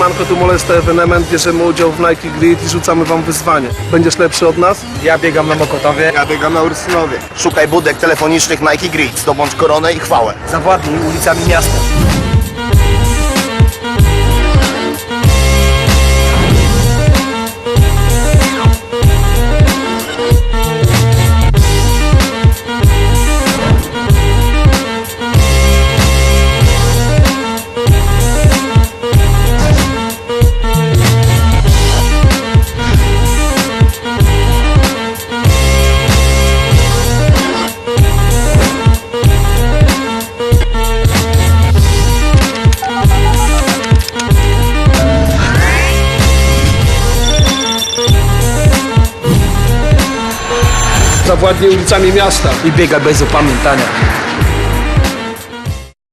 Siemanko, tu Molesta Evenement, bierzemy udział w Nike Grid i rzucamy wam wyzwanie. Będziesz lepszy od nas? Ja biegam na Mokotowie. Ja biegam na Ursynowie. Szukaj budek telefonicznych Nike Grid, zdobądź koronę i chwałę. Zawładnij ulicami miasta. Zawładnij ulicami miasta. I biega bez opamiętania.